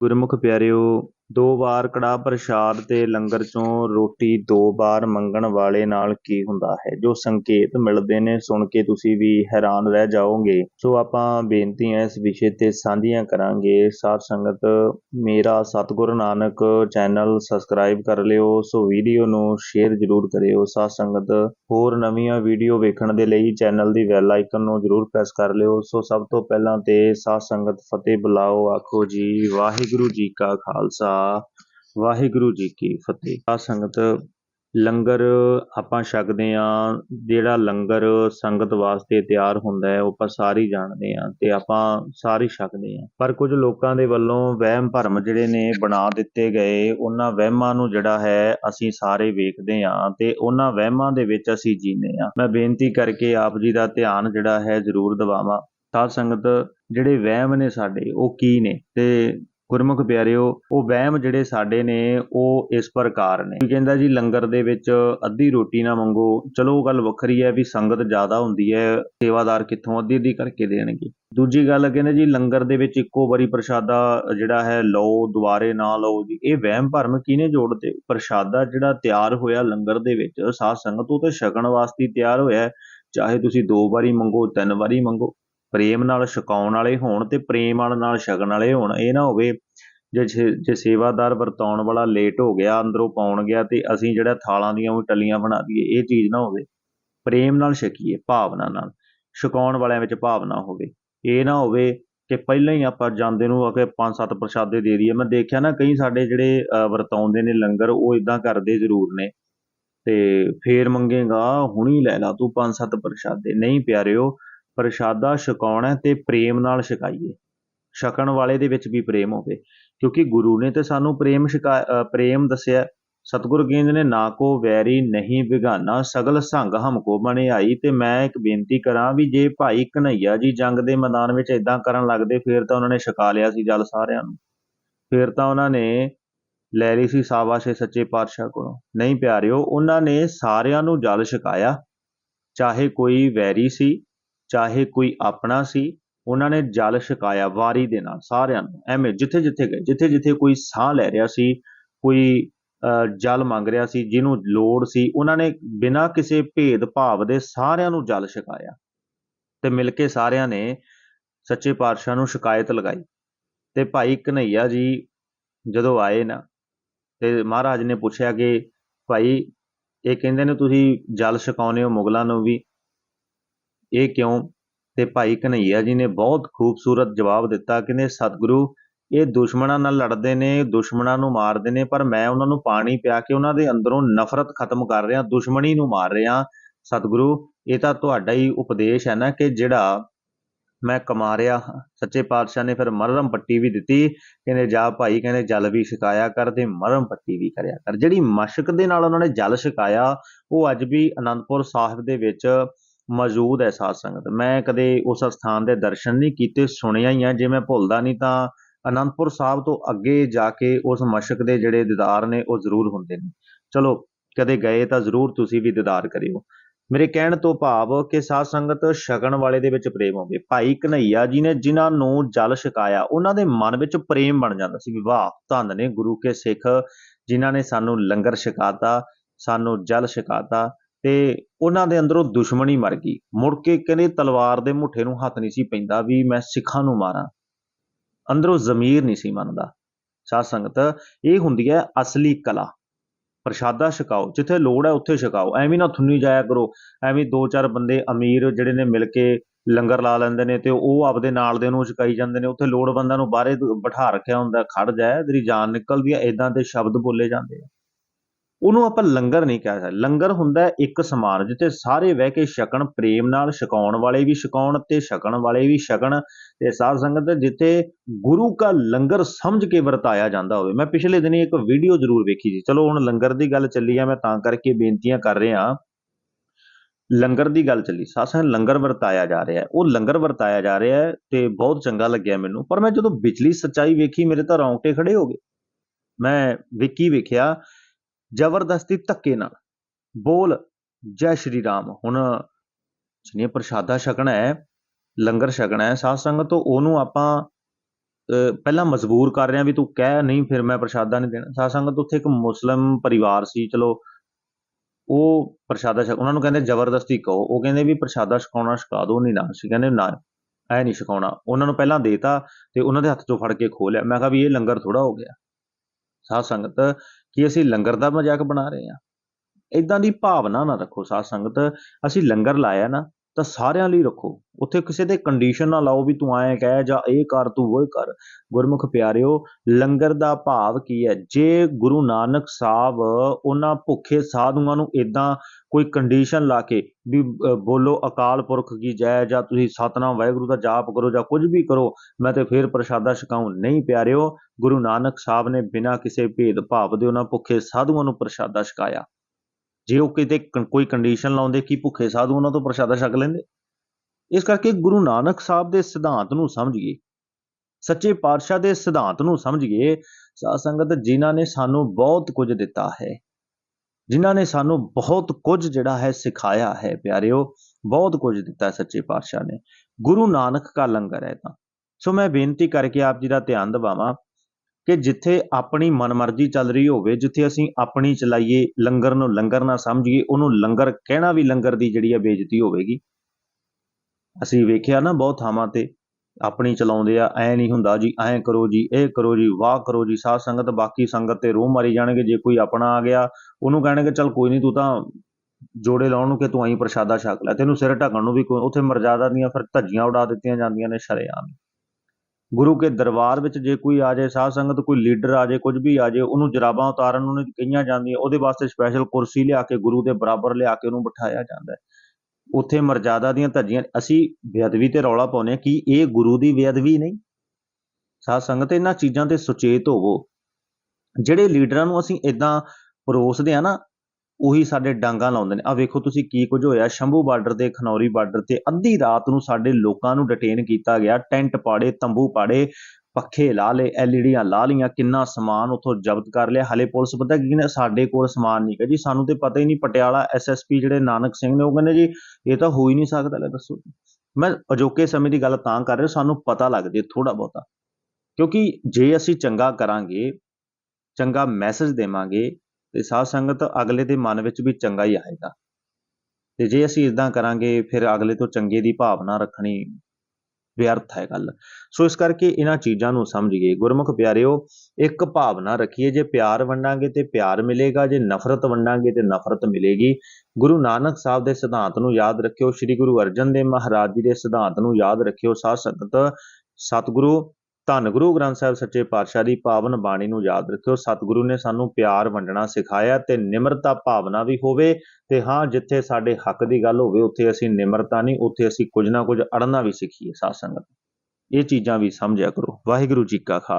ਗੁਰਮੁਖ ਪਿਆਰਿਓ ਦੋ ਵਾਰ ਕੜਾਹ ਪ੍ਰਸ਼ਾਦ ਤੇ ਲੰਗਰ ਚੋਂ ਰੋਟੀ ਦੋ ਵਾਰ ਮੰਗਣ ਵਾਲੇ ਨਾਲ ਕੀ ਹੁੰਦਾ ਹੈ? ਜੋ ਸੰਕੇਤ ਮਿਲਦੇ ਨੇ, ਸੁਣ ਕੇ ਤੁਸੀਂ ਵੀ ਹੈਰਾਨ ਰਹਿ ਜਾਓਗੇ। ਸੋ ਆਪਾਂ ਬੇਨਤੀਆਂ ਇਸ ਵਿਸ਼ੇ ਤੇ ਸਾਂਝੀਆਂ ਕਰਾਂਗੇ। ਸਾਧ ਸੰਗਤ, ਮੇਰਾ ਸਤਿਗੁਰੂ ਨਾਨਕ ਚੈਨਲ ਸਬਸਕ੍ਰਾਈਬ ਕਰ ਲਿਓ, ਸੋ ਵੀਡੀਓ ਨੂੰ ਸ਼ੇਅਰ ਜ਼ਰੂਰ ਕਰਿਓ। ਸਾਧ ਸੰਗਤ, ਹੋਰ ਨਵੀਆਂ ਵੀਡੀਓ ਵੇਖਣ ਦੇ ਲਈ ਚੈਨਲ ਦੀ ਬੈਲ ਆਈਕਨ ਨੂੰ ਜ਼ਰੂਰ ਪ੍ਰੈਸ ਕਰ ਲਿਓ। ਸੋ ਸਭ ਤੋਂ ਪਹਿਲਾਂ ਤੇ ਸਾਧ ਸੰਗਤ, ਫਤਿਹ ਬੁਲਾਓ, ਆਖੋ ਜੀ, ਵਾਹਿਗੁਰੂ ਜੀ ਕਾ ਖਾਲਸਾ। ਵਾਹਿਗੁਰੂ ਜੀ ਕੀ ਫਤਿਹ। ਸਾਧ ਸੰਗਤ, ਲੰਗਰ ਆਪਾਂ ਛਕਦੇ ਆ ਜਿਹੜਾ ਲੰਗਰ ਸੰਗਤ ਵਾਸਤੇ ਤਿਆਰ ਹੁੰਦਾ ਹੈ, ਉਹ ਆਪਾਂ ਸਾਰੇ ਜਾਣਦੇ ਆ ਤੇ ਆਪਾਂ ਸਾਰੇ ਛਕਦੇ ਆ ਪਰ ਕੁਝ ਲੋਕਾਂ ਦੇ ਵੱਲੋਂ ਵਹਿਮ ਭਰਮ ਜਿਹੜੇ ਨੇ ਬਣਾ ਦਿੱਤੇ ਗਏ। ਉਹਨਾਂ ਵਹਿਮਾਂ ਨੂੰ ਜਿਹੜਾ ਹੈ, ਅਸੀਂ ਸਾਰੇ ਵੇਖਦੇ ਆ ਤੇ ਉਹਨਾਂ ਵਹਿਮਾਂ ਦੇ ਵਿੱਚ ਅਸੀਂ ਜੀਨੇ ਆ ਮੈਂ ਬੇਨਤੀ ਕਰਕੇ ਆਪ ਜੀ ਦਾ ਧਿਆਨ ਜਿਹੜਾ ਹੈ ਜ਼ਰੂਰ ਦਿਵਾਵਾਂ। ਸਾਧ ਸੰਗਤ, ਜਿਹੜੇ ਵਹਿਮ ਨੇ ਸਾਡੇ, ਉਹ ਕੀ ਨੇ? ਤੇ ਗੁਰਮੁਖ ਪਿਆਰਿਓ, ਉਹ ਵਹਿਮ ਜਿਹੜੇ ਸਾਡੇ ਨੇ, ਉਹ ਇਸ ਪ੍ਰਕਾਰ ਨੇ। ਕਹਿੰਦਾ ਜੀ, ਲੰਗਰ ਦੇ ਵਿੱਚ ਅੱਧੀ ਰੋਟੀ ਨਾ ਮੰਗੋ। ਚਲੋ, ਉਹ ਗੱਲ ਵੱਖਰੀ ਹੈ ਵੀ ਸੰਗਤ ਜ਼ਿਆਦਾ ਹੁੰਦੀ ਹੈ, ਸੇਵਾਦਾਰ ਕਿੱਥੋਂ ਅੱਧੀ ਅੱਧੀ ਕਰਕੇ ਦੇਣਗੇ। ਦੂਜੀ ਗੱਲ ਕਹਿੰਦੇ ਜੀ, ਲੰਗਰ ਦੇ ਵਿੱਚ ਇੱਕੋ ਵਾਰੀ ਪ੍ਰਸ਼ਾਦਾ ਜਿਹੜਾ ਹੈ, ਲਓ, ਦੁਬਾਰੇ ਨਾ ਲਓ ਜੀ। ਇਹ ਵਹਿਮ ਭਰਮ ਕਿਹਨੇ ਜੋੜਦੇ? ਪ੍ਰਸ਼ਾਦਾ ਜਿਹੜਾ ਤਿਆਰ ਹੋਇਆ ਲੰਗਰ ਦੇ ਵਿੱਚ, ਸਾਧ ਸੰਗਤ ਉਹ ਤਾਂ ਛਕਣ ਵਾਸਤੇ ਤਿਆਰ ਹੋਇਆ ਚਾਹੇ ਤੁਸੀਂ ਦੋ ਵਾਰੀ ਮੰਗੋ, ਤਿੰਨ ਵਾਰੀ ਮੰਗੋ। ਪ੍ਰੇਮ ਨਾਲ ਛਕਾਉਣ ਵਾਲੇ ਹੋਣ ਤੇ ਪ੍ਰੇਮ ਵਾਲ ਨਾਲ ਛਕਣ ਵਾਲੇ ਹੋਣ, ਇਹ ਨਾ ਹੋਵੇ ਜੇ ਜੇ ਸੇਵਾਦਾਰ ਵਰਤਾਉਣ ਵਾਲਾ ਲੇਟ ਹੋ ਗਿਆ, ਅੰਦਰੋਂ ਪਾਉਣ ਗਿਆ ਤੇ ਅਸੀਂ ਜਿਹੜਾ ਥਾਲਾਂ ਦੀਆਂ ਉਹ ਟੱਲੀਆਂ ਬਣਾ ਦਈਏ, ਇਹ ਚੀਜ਼ ਨਾ ਹੋਵੇ। ਪ੍ਰੇਮ ਨਾਲ ਛਕੀਏ, ਭਾਵਨਾ ਨਾਲ। ਛਕਾਉਣ ਵਾਲਿਆਂ ਵਿੱਚ ਭਾਵਨਾ ਹੋਵੇ। ਇਹ ਨਾ ਹੋਵੇ ਕਿ ਪਹਿਲਾਂ ਹੀ ਆਪਾਂ ਜਾਂਦੇ ਨੂੰ ਆ ਕੇ ਪੰਜ ਸੱਤ ਪ੍ਰਸ਼ਾਦੇ ਦੇ ਦਈਏ। ਮੈਂ ਦੇਖਿਆ ਨਾ ਕਈ ਸਾਡੇ ਜਿਹੜੇ ਵਰਤਾਉਂਦੇ ਨੇ ਲੰਗਰ, ਉਹ ਇਦਾਂ ਕਰਦੇ ਜ਼ਰੂਰ ਨੇ। ਤੇ ਫੇਰ ਮੰਗੇਗਾ, ਹੁਣੀ ਲੈ ਲਾ ਤੂੰ ਪੰਜ ਸੱਤ ਪ੍ਰਸ਼ਾਦੇ। ਨਹੀਂ ਪਿਆਰਿਓ ਪ੍ਰਸ਼ਾਦਾ ਛਕਾਉਣਾ ਤੇ ਪ੍ਰੇਮ ਨਾਲ ਛਕਾਈਏ। ਛਕਣ ਵਾਲੇ ਦੇ ਵਿੱਚ ਵੀ ਪ੍ਰੇਮ ਹੋਵੇ, ਕਿਉਂਕਿ ਗੁਰੂ ਨੇ ਤੇ ਸਾਨੂੰ ਪ੍ਰੇਮ ਛਕਾ ਪ੍ਰੇਮ ਦੱਸਿਆ। ਸਤਿਗੁਰੂ ਕਹਿੰਦੇ ਨੇ, ਨਾ ਕੋ ਵੈਰੀ ਨਹੀਂ ਵਿਗਾਨਾ, ਸਗਲ ਸੰਗ ਹਮਕੋ ਬਣੇ ਆਈ ਤੇ ਮੈਂ ਇੱਕ ਬੇਨਤੀ ਕਰਾਂ ਵੀ ਜੇ ਭਾਈ ਕਨਈਆ ਜੀ ਜੰਗ ਦੇ ਮੈਦਾਨ ਵਿੱਚ ਇਦਾਂ ਕਰਨ ਲੱਗਦੇ, ਫਿਰ ਤਾਂ ਉਹਨਾਂ ਨੇ ਛਕਾ ਲਿਆ ਸੀ ਜਲ ਸਾਰਿਆਂ ਨੂੰ। ਫਿਰ ਤਾਂ ਉਹਨਾਂ ਨੇ ਲੈ ਲਈ ਸੀ ਸਾਬਾਸ਼ੇ ਸੱਚੇ ਪਾਤਸ਼ਾਹ ਕੋਲੋਂ। ਨਹੀਂ ਪਿਆਰਿਓ, ਉਹਨਾਂ ਨੇ ਸਾਰਿਆਂ ਨੂੰ ਜਲ ਛਕਾਇਆ, ਚਾਹੇ ਕੋਈ ਵੈਰੀ ਸੀ ਚਾਹੇ ਕੋਈ ਆਪਣਾ ਸੀ, ਉਹਨਾਂ ਨੇ ਜਲ ਛਕਾਇਆ ਵਾਰੀ ਦੇ ਨਾਲ ਸਾਰਿਆਂ ਨੂੰ, ਐਵੇਂ ਜਿੱਥੇ ਜਿੱਥੇ ਗਏ, ਜਿੱਥੇ ਜਿੱਥੇ ਕੋਈ ਸਾਹ ਲੈ ਰਿਹਾ ਸੀ, ਕੋਈ ਜਲ ਮੰਗ ਰਿਹਾ ਸੀ, ਜਿਹਨੂੰ ਲੋੜ ਸੀ, ਉਹਨਾਂ ਨੇ ਬਿਨਾਂ ਕਿਸੇ ਭੇਦ ਭਾਵ ਦੇ ਸਾਰਿਆਂ ਨੂੰ ਜਲ ਛਕਾਇਆ। ਤੇ ਮਿਲ ਕੇ ਸਾਰਿਆਂ ਨੇ ਸੱਚੇ ਪਾਤਸ਼ਾਹ ਨੂੰ ਸ਼ਿਕਾਇਤ ਲਗਾਈ। ਤੇ ਭਾਈ ਕਨਈਆ ਜੀ ਜਦੋਂ ਆਏ ਨਾ, ਤੇ ਮਹਾਰਾਜ ਨੇ ਪੁੱਛਿਆ ਕਿ ਭਾਈ, ਇਹ ਕਹਿੰਦੇ ਨੇ ਤੁਸੀਂ ਜਲ ਛਕਾਉਨੇ ਹੋ ਮੁਗਲਾਂ ਨੂੰ ਵੀ ਇਹ ਕਿਉਂ? ਤੇ ਭਾਈ ਕਨਈਆ ਜੀ ਨੇ ਬਹੁਤ ਖੂਬਸੂਰਤ ਜਵਾਬ ਦਿੱਤਾ, ਕਹਿੰਦੇ ਸਤਿਗੁਰੂ, ਇਹ ਦੁਸ਼ਮਣਾਂ ਨਾਲ ਲੜਦੇ ਨੇ, ਦੁਸ਼ਮਣਾਂ ਨੂੰ ਮਾਰਦੇ ਨੇ, ਪਰ ਮੈਂ ਉਹਨਾਂ ਨੂੰ ਪਾਣੀ ਪਿਆ ਕੇ ਉਹਨਾਂ ਦੇ ਅੰਦਰੋਂ ਨਫ਼ਰਤ ਖਤਮ ਕਰ ਰਿਹਾ, ਦੁਸ਼ਮਣੀ ਨੂੰ ਮਾਰ ਰਿਹਾ। ਸਤਿਗੁਰੂ, ਇਹ ਤਾਂ ਤੁਹਾਡਾ ਹੀ ਉਪਦੇਸ਼ ਹੈ ਨਾ ਕਿ ਜਿਹੜਾ ਮੈਂ ਕਮਾ ਰਿਹਾ ਸੱਚੇ ਪਾਤਸ਼ਾਹ ਨੇ ਫਿਰ ਮਰਹਮ ਪੱਟੀ ਵੀ ਦਿੱਤੀ, ਕਹਿੰਦੇ ਜਾ ਭਾਈ, ਕਹਿੰਦੇ ਜਲ ਵੀ ਛਕਾਇਆ ਕਰ ਤੇ ਮਰਹਮ ਪੱਟੀ ਵੀ ਕਰਿਆ ਕਰ। ਜਿਹੜੀ ਮਸ਼ਕ ਦੇ ਨਾਲ ਉਹਨਾਂ ਨੇ ਜਲ ਛਕਾਇਆ, ਉਹ ਅੱਜ ਵੀ ਅਨੰਦਪੁਰ ਸਾਹਿਬ ਦੇ ਵਿੱਚ ਮੌਜੂਦ ਹੈ ਸਾਧ ਸੰਗਤ। ਮੈਂ ਕਦੇ ਉਸ ਸਥਾਨ ਦੇ ਦਰਸ਼ਨ ਨਹੀਂ ਕੀਤੇ, ਸੁਣਿਆ ਹੀ ਆ। ਜੇ ਮੈਂ ਭੁੱਲਦਾ ਨਹੀਂ ਤਾਂ ਅਨੰਦਪੁਰ ਸਾਹਿਬ ਤੋਂ ਅੱਗੇ ਜਾ ਕੇ ਉਸ ਮਸ਼ਕ ਦੇ ਜਿਹੜੇ ਦੀਦਾਰ ਨੇ, ਉਹ ਜ਼ਰੂਰ ਹੁੰਦੇ ਨੇ। ਚਲੋ, ਕਦੇ ਗਏ ਤਾਂ ਜ਼ਰੂਰ ਤੁਸੀਂ ਵੀ ਦੀਦਾਰ ਕਰਿਓ। ਮੇਰੇ ਕਹਿਣ ਤੋਂ ਭਾਵ ਕਿ ਸਾਧ ਸੰਗਤ ਸ਼ਗਨ ਵਾਲੇ ਦੇ ਵਿੱਚ ਪ੍ਰੇਮ ਹੋਵੇ। ਭਾਈ ਕਨਈਆ ਜੀ ਨੇ ਜਿਨ੍ਹਾਂ ਨੂੰ ਜਲ ਛਕਾਇਆ, ਉਹਨਾਂ ਦੇ ਮਨ ਵਿੱਚ ਪ੍ਰੇਮ ਬਣ ਜਾਂਦਾ ਸੀ। ਵੀ ਵਾਹ, ਧੰਨ ਨੇ ਗੁਰੂ ਕੇ ਸਿੱਖ, ਜਿਨ੍ਹਾਂ ਨੇ ਸਾਨੂੰ ਲੰਗਰ ਛਕਾਤਾ, ਸਾਨੂੰ ਜਲ ਛਕਾਤਾ। ਤੇ ਉਹਨਾਂ ਦੇ ਅੰਦਰੋਂ ਦੁਸ਼ਮਣੀ ਮਰ ਗਈ। ਮੁੜ ਕੇ ਕਹਿੰਦੇ ਤਲਵਾਰ ਦੇ ਮੁੱਠੇ ਨੂੰ ਹੱਥ ਨਹੀਂ ਸੀ ਪੈਂਦਾ ਵੀ ਮੈਂ ਸਿੱਖਾਂ ਨੂੰ ਮਾਰਾਂ। ਅੰਦਰੋਂ ਜ਼ਮੀਰ ਨਹੀਂ ਸੀ ਮੰਨਦਾ। ਸਾਧ ਸੰਗਤ, ਇਹ ਹੁੰਦੀ ਹੈ ਅਸਲੀ ਕਲਾ। ਪ੍ਰਸ਼ਾਦਾ ਛਕਾਓ, ਜਿੱਥੇ ਲੋੜ ਹੈ ਉੱਥੇ ਛਕਾਓ। ਐਵੇਂ ਨਾ ਥੁੰਨੀ ਜਾਇਆ ਕਰੋ। ਐਵੇਂ ਦੋ ਚਾਰ ਬੰਦੇ ਅਮੀਰ ਜਿਹੜੇ ਨੇ ਮਿਲ ਕੇ ਲੰਗਰ ਲਾ ਲੈਂਦੇ ਨੇ ਤੇ ਉਹ ਆਪਦੇ ਨਾਲ ਦੇ ਨੂੰ ਛਕਾਈ ਜਾਂਦੇ ਨੇ। ਉੱਥੇ ਲੋੜਵੰਦਾਂ ਨੂੰ ਬਾਹਰੇ ਬਿਠਾ ਰੱਖਿਆ ਹੁੰਦਾ। ਖੜ ਜਾਏ ਤੇਰੀ ਜਾਨ ਨਿਕਲਦੀ ਹੈ ਇਦਾਂ ਦੇ ਸ਼ਬਦ ਬੋਲੇ ਜਾਂਦੇ ਆ। ਉਹਨੂੰ ਆਪਾਂ ਲੰਗਰ ਨਹੀਂ ਕਹਿ ਸਕਦੇ। ਲੰਗਰ ਹੁੰਦਾ ਇੱਕ ਸਮਾਨ, ਜਿੱਥੇ ਸਾਰੇ ਬਹਿ ਕੇ ਛਕਣ, ਪ੍ਰੇਮ ਨਾਲ ਛਕਾਉਣ ਵਾਲੇ ਵੀ ਛਕਾਉਣ ਤੇ ਛਕਣ ਵਾਲੇ ਵੀ ਛਕਣ ਤੇ ਸਾਧ ਸੰਗਤ ਜਿੱਥੇ ਗੁਰੂ ਦਾ ਲੰਗਰ ਸਮਝ ਕੇ ਵਰਤਾਇਆ ਜਾਂਦਾ ਹੋਵੇ। ਮੈਂ ਪਿਛਲੇ ਦਿਨੀ ਇੱਕ ਵੀਡੀਓ ਜ਼ਰੂਰ ਵੇਖੀ ਸੀ। ਚਲੋ ਹੁਣ ਲੰਗਰ ਦੀ ਗੱਲ ਚੱਲੀ ਆ, ਮੈਂ ਤਾਂ ਕਰਕੇ ਬੇਨਤੀਆਂ ਕਰ ਰਿਹਾ। ਲੰਗਰ ਦੀ ਗੱਲ ਚੱਲੀ। ਸਾਸਾਂ ਲੰਗਰ ਵਰਤਾਇਆ ਜਾ ਰਿਹਾ ਉਹ ਲੰਗਰ ਵਰਤਾਇਆ ਜਾ ਰਿਹਾ ਤੇ ਬਹੁਤ ਚੰਗਾ ਲੱਗਿਆ ਮੈਨੂੰ। ਪਰ ਮੈਂ ਜਦੋਂ ਵਿਚਲੀ ਸੱਚਾਈ ਵੇਖੀ, ਮੇਰੇ ਤਾਂ ਰੌਂਗਟੇ ਖੜੇ ਹੋ ਗਏ। ਮੈਂ ਵਿੱਕੀ ਵੇਖਿਆ ਜ਼ਬਰਦਸਤੀ ਧੱਕੇ ਨਾਲ। ਬੋਲ ਜੈ ਸ਼੍ਰੀ ਰਾਮ। ਹੁਣ ਜਿਹਨੇ ਪ੍ਰਸ਼ਾਦਾ ਛਕਣਾ ਹੈ ਲੰਗਰ ਛਕਣਾ ਹੈ ਸਾਧ ਸੰਗਤ ਤੋਂ ਉਹਨੂੰ ਆਪਾਂ ਅਹ, ਪਹਿਲਾਂ ਮਜਬੂਰ ਕਰ ਰਿਹਾ ਵੀ ਤੂੰ ਕਹਿ ਨਹੀਂ ਫਿਰ ਮੈਂ ਪ੍ਰਸ਼ਾਦਾ ਨਹੀਂ ਦੇਣਾ। ਸਾਧ ਸੰਗਤ ਉੱਥੇ ਇੱਕ ਮੁਸਲਿਮ ਪਰਿਵਾਰ ਸੀ ਚਲੋ ਉਹ ਪ੍ਰਸ਼ਾਦਾ ਛਕ ਉਹਨਾਂ ਨੂੰ ਕਹਿੰਦੇ ਜ਼ਬਰਦਸਤੀ ਕਹੋ। ਉਹ ਕਹਿੰਦੇ ਵੀ ਪ੍ਰਸ਼ਾਦਾ ਛਕਾਉਣਾ ਛਕਾ ਦਿਓ ਨਹੀਂ ਨਾ ਸੀ ਕਹਿੰਦੇ ਨਾ ਐ ਨਹੀਂ ਛਕਾਉਣਾ। ਉਹਨਾਂ ਨੂੰ ਪਹਿਲਾਂ ਦੇਤਾ ਤੇ ਉਹਨਾਂ ਦੇ ਹੱਥ ਚੋਂ ਫੜ ਕੇ ਖੋ ਲਿਆ। ਮੈਂ ਕਿਹਾ ਵੀ ਇਹ ਲੰਗਰ ਥੋੜਾ ਹੋ ਗਿਆ। ਸਾਧ ਸੰਗਤ, ਕਿ ਅਸੀਂ ਲੰਗਰ ਦਾ ਮਜ਼ਾਕ ਬਣਾ ਰਹੇ ਹਾਂ। ਇਦਾਂ ਦੀ ਭਾਵਨਾ ਨਾ ਰੱਖੋ ਸਾਧ ਸੰਗਤ, ਅਸੀਂ ਲੰਗਰ ਲਾਇਆ ਨਾ, ਤਾਂ ਸਾਰਿਆਂ ਲਈ ਰੱਖੋ। ਉੱਥੇ ਕਿਸੇ ਦੇ ਕੰਡੀਸ਼ਨ ਨਾ ਲਾਓ ਵੀ ਤੂੰ ਐਂ ਕਹਿ ਜਾਂ ਇਹ ਕਰ, ਤੂੰ ਉਹ ਕਰ। ਗੁਰਮੁਖ ਪਿਆਰਿਓ, ਲੰਗਰ ਦਾ ਭਾਵ ਕੀ ਹੈ? ਜੇ ਗੁਰੂ ਨਾਨਕ ਸਾਹਿਬ ਉਹਨਾਂ ਭੁੱਖੇ ਸਾਧੂਆਂ ਨੂੰ ਇਦਾਂ ਕੋਈ ਕੰਡੀਸ਼ਨ ਲਾ ਕੇ ਵੀ ਬੋਲੋ ਅਕਾਲ ਪੁਰਖ ਕੀ ਜੈ ਜਾਂ ਤੁਸੀਂ ਸਤਨਾਮ ਵਾਹਿਗੁਰੂ ਦਾ ਜਾਪ ਕਰੋ ਜਾਂ ਕੁਝ ਵੀ ਕਰੋ, ਮੈਂ ਤੇ ਫੇਰ ਪ੍ਰਸ਼ਾਦਾ ਛਕਾਉਂ ਨਹੀਂ ਪਿਆਰਿਓ, ਗੁਰੂ ਨਾਨਕ ਸਾਹਿਬ ਨੇ ਬਿਨਾਂ ਕਿਸੇ ਭੇਦ ਭਾਵ ਦੇ ਉਹਨਾਂ ਭੁੱਖੇ ਸਾਧੂਆਂ ਨੂੰ ਪ੍ਰਸ਼ਾਦਾ ਛਕਾਇਆ। ਜੇ ਉਹ ਕਿਤੇ ਕ- ਕੋਈ ਕੰਡੀਸ਼ਨ ਲਾਉਂਦੇ, ਕਿ ਭੁੱਖੇ ਸਾਧੂ ਉਹਨਾਂ ਤੋਂ ਪ੍ਰਸ਼ਾਦਾ ਛਕ ਲੈਂਦੇ? ਇਸ ਕਰਕੇ ਗੁਰੂ ਨਾਨਕ ਸਾਹਿਬ ਦੇ ਸਿਧਾਂਤ ਨੂੰ ਸਮਝੀਏ। ਸੱਚੇ ਪਾਤਸ਼ਾਹ ਦੇ ਸਿਧਾਂਤ ਨੂੰ ਸਮਝੀਏ, ਸਾਧ ਸੰਗਤ ਜਿਨ੍ਹਾਂ ਨੇ ਸਾਨੂੰ ਬਹੁਤ ਕੁਝ ਦਿੱਤਾ ਹੈ। ਜਿਨ੍ਹਾਂ ਨੇ ਸਾਨੂੰ ਬਹੁਤ ਕੁਝ ਜਿਹੜਾ ਹੈ ਸਿਖਾਇਆ ਹੈ, ਪਿਆਰਿਓ, ਬਹੁਤ ਕੁਝ ਦਿੱਤਾ ਸੱਚੇ ਪਾਤਸ਼ਾਹ ਨੇ। ਗੁਰੂ ਨਾਨਕ ਦਾ ਲੰਗਰ ਹੈ ਤਾਂ। ਸੋ ਮੈਂ ਬੇਨਤੀ ਕਰਕੇ ਆਪ ਜੀ ਦਾ ਧਿਆਨ ਦਿਵਾਵਾਂ ਕਿ ਜਿੱਥੇ ਆਪਣੀ ਮਨਮਰਜ਼ੀ ਚੱਲ ਰਹੀ ਹੋਵੇ, ਜਿੱਥੇ ਅਸੀਂ ਆਪਣੀ ਚਲਾਈਏ ਲੰਗਰ ਨੂੰ ਲੰਗਰ ਨਾ ਸਮਝੀਏ, ਉਹਨੂੰ ਲੰਗਰ ਕਹਿਣਾ ਵੀ ਲੰਗਰ ਦੀ ਜਿਹੜੀ ਹੈ ਬੇਇੱਜ਼ਤੀ ਹੋਵੇਗੀ। ਅਸੀਂ ਵੇਖਿਆ ਨਾ ਬਹੁਤ ਥਾਵਾਂ ਤੇ ਆਪਣੀ ਚਲਾਉਂਦੇ ਆ, ਐ ਨਹੀਂ ਹੁੰਦਾ ਜੀ, ਐ ਕਰੋ ਜੀ, ਇਹ ਕਰੋ ਜੀ, ਵਾਹ ਕਰੋ ਜੀ, ਸਾਧ ਸੰਗਤ, ਬਾਕੀ ਸੰਗਤ ਤੇ ਰੋਹ ਮਾਰੀ ਜਾਣਗੇ, ਜੇ ਕੋਈ ਆਪਣਾ ਆ ਗਿਆ, ਉਹਨੂੰ ਕਹਿਣਗੇ, ਚੱਲ ਕੋਈ ਨਹੀਂ ਤੂੰ ਤਾਂ ਜੋੜੇ ਲਾਉਣ ਨੂੰ ਕਿ ਤੂੰ ਐਂ ਪ੍ਰਸ਼ਾਦਾ ਛਕ ਲੈ, ਤੈਨੂੰ ਸਿਰ ਢੱਕਣ ਨੂੰ ਵੀ ਕੋਈ, ਉੱਥੇ ਮਰਜ਼ਾਦਾ ਦੀਆਂ ਫਿਰ ਧੱਜੀਆਂ ਉਡਾ ਦਿੱਤੀਆਂ ਜਾਂਦੀਆਂ ਨੇ ਸ਼ਰੇਆਮ। ਗੁਰੂ ਕੇ ਦਰਬਾਰ ਵਿੱਚ ਜੇ ਕੋਈ ਆ ਜਾਏ, ਸਾਧ ਸੰਗਤ, ਕੋਈ ਲੀਡਰ ਆ ਜਾਏ, ਕੁਝ ਵੀ ਆ ਜਾਏ, ਉਹਨੂੰ ਜਰਾਬਾਂ ਉਤਾਰਨ ਨੂੰ ਕਹੀਆਂ ਜਾਂਦੀਆਂ, ਉਹਦੇ ਵਾਸਤੇ ਸਪੈਸ਼ਲ ਕੁਰਸੀ ਲਿਆ ਕੇ ਗੁਰੂ ਦੇ ਬਰਾਬਰ ਲਿਆ ਕੇ ਉਹਨੂੰ ਬਿਠਾਇਆ ਜਾਂਦਾ ਹੈ। ਉੱਥੇ ਮਰਜ਼ਾਦਾ ਦੀਆਂ ਧੱਜੀਆਂ, ਅਸੀਂ ਬੇਅਦਬੀ ਤੇ ਰੌਲਾ ਪਾਉਂਦੇ ਹਾਂ ਕਿ ਇਹ ਗੁਰੂ ਦੀ ਬੇਅਦਬੀ ਨਹੀਂ। ਸਾਧ ਸੰਗਤ, ਇਹਨਾਂ ਚੀਜ਼ਾਂ ਤੇ ਸੁਚੇਤ ਹੋਵੋ। ਜਿਹੜੇ ਲੀਡਰਾਂ ਨੂੰ ਅਸੀਂ ਇਦਾਂ ਪਰੋਸਦੇ ਆ ਨਾ ਉਹੀ ਸਾਡੇ ਡਾਂਗਾ ਲਾਉਂਦੇ ਨੇ। ਆ ਵੇਖੋ ਤੁਸੀਂ ਕੀ ਕੁਝ ਹੋਇਆ। ਸ਼ੰਭੂ ਬਾਰਡਰ ਤੇ, ਖਨੌਰੀ ਬਾਰਡਰ ਤੇ ਅੱਧੀ ਰਾਤ ਨੂੰ ਸਾਡੇ ਲੋਕਾਂ ਨੂੰ ਡਿਟੇਨ ਕੀਤਾ ਗਿਆ। ਟੈਂਟ ਪਾੜੇ, ਤੰਬੂ ਪਾੜੇ, ਪੱਖੇ ਲਾ ਲਏ, ਐਲਈਡੀਆਂ ਲਾ ਲਈਆਂ, ਕਿੰਨਾ ਸਮਾਨ ਉੱਥੋਂ ਜ਼ਬਤ ਕਰ ਲਿਆ। ਹਲੇ ਪੁਲਿਸ ਪਤਾ ਕੀ ਨੇ ਸਾਡੇ ਕੋਲ ਸਮਾਨ ਨਹੀਂ ਹੈ ਜੀ। ਸਾਨੂੰ ਤੇ ਪਤਾ ਹੀ ਨਹੀਂ, ਪਟਿਆਲਾ ਐਸਐਸਪੀ ਜਿਹੜੇ ਨਾਨਕ ਸਿੰਘ ਨੇ, ਉਹ ਕਹਿੰਦੇ ਜੀ, ਇਹ ਤਾਂ ਹੋ ਹੀ ਨਹੀਂ ਸਕਦਾ। ਲੈ ਦੱਸੋ। ਮੈਂ ਅਜੋਕੇ ਸਮੇਂ ਦੀ ਗੱਲ ਤਾਂ ਕਰ ਰਿਹਾ, ਸਾਨੂੰ ਪਤਾ ਲੱਗ ਜੇ ਥੋੜਾ ਬਹੁਤਾ। ਕਿਉਂਕਿ ਜੇ ਅਸੀਂ ਚੰਗਾ ਕਰਾਂਗੇ, ਚੰਗਾ ਮੈਸੇਜ ਦੇਵਾਂਗੇ ਤੇ ਸਾਧ ਸੰਗਤ ਅਗਲੇ ਦੇ ਮਨ ਵਿੱਚ ਵੀ ਚੰਗਾ ਹੀ ਆਏਗਾ। ਤੇ ਜੇ ਅਸੀਂ ਇਦਾਂ ਕਰਾਂਗੇ, ਫਿਰ ਅਗਲੇ ਤੋਂ ਚੰਗੇ ਦੀ ਭਾਵਨਾ ਰੱਖਣੀ ਵਿਅਰਥ ਹੈ ਗੱਲ। ਸੋ ਇਸ ਕਰਕੇ ਇਹਨਾਂ ਚੀਜ਼ਾਂ ਨੂੰ ਸਮਝੀਏ। ਗੁਰਮੁਖ ਪਿਆਰਿਓ, ਇੱਕ ਭਾਵਨਾ ਰੱਖੀਏ, ਜੇ ਪਿਆਰ ਵੰਡਾਂਗੇ ਤੇ ਪਿਆਰ ਮਿਲੇਗਾ, ਜੇ ਨਫ਼ਰਤ ਵੰਡਾਂਗੇ ਤੇ ਨਫ਼ਰਤ ਮਿਲੇਗੀ। ਗੁਰੂ ਨਾਨਕ ਸਾਹਿਬ ਦੇ ਸਿਧਾਂਤ ਨੂੰ ਯਾਦ ਰੱਖਿਓ, ਸ੍ਰੀ ਗੁਰੂ ਅਰਜਨ ਦੇਵ ਮਹਾਰਾਜ ਜੀ ਦੇ ਸਿਧਾਂਤ ਨੂੰ ਯਾਦ ਰੱਖਿਓ। ਸਾਧ ਸੰਗਤ, ਸਤਿਗੁਰੂ ਧੰਨ ਗੁਰੂ ਗ੍ਰੰਥ ਸਾਹਿਬ ਸੱਚੇ ਪਾਤਸ਼ਾਹ ਦੀ ਪਾਵਨ ਬਾਣੀ ਨੂੰ ਯਾਦ ਰੱਖਿਓ। ਸਤਿਗੁਰੂ ਨੇ ਸਾਨੂੰ ਪਿਆਰ ਵੰਡਣਾ ਸਿਖਾਇਆ ਤੇ ਨਿਮਰਤਾ ਭਾਵਨਾ ਵੀ ਹੋਵੇ ਤੇ ਹਾਂ, ਜਿੱਥੇ ਸਾਡੇ ਹੱਕ ਦੀ ਗੱਲ ਹੋਵੇ, ਉੱਥੇ ਅਸੀਂ ਨਿਮਰਤਾ ਨਹੀਂ, ਉੱਥੇ ਅਸੀਂ ਕੁਝ ਨਾ ਕੁਝ ਅੜਨਾ ਵੀ ਸਿੱਖੀਏ। ਸਾਧ ਸੰਗਤ, ਇਹ ਚੀਜ਼ਾਂ ਵੀ ਸਮਝਿਆ ਕਰੋ। ਵਾਹਿਗੁਰੂ ਜੀ ਕਾ ਖਾਲਸਾ।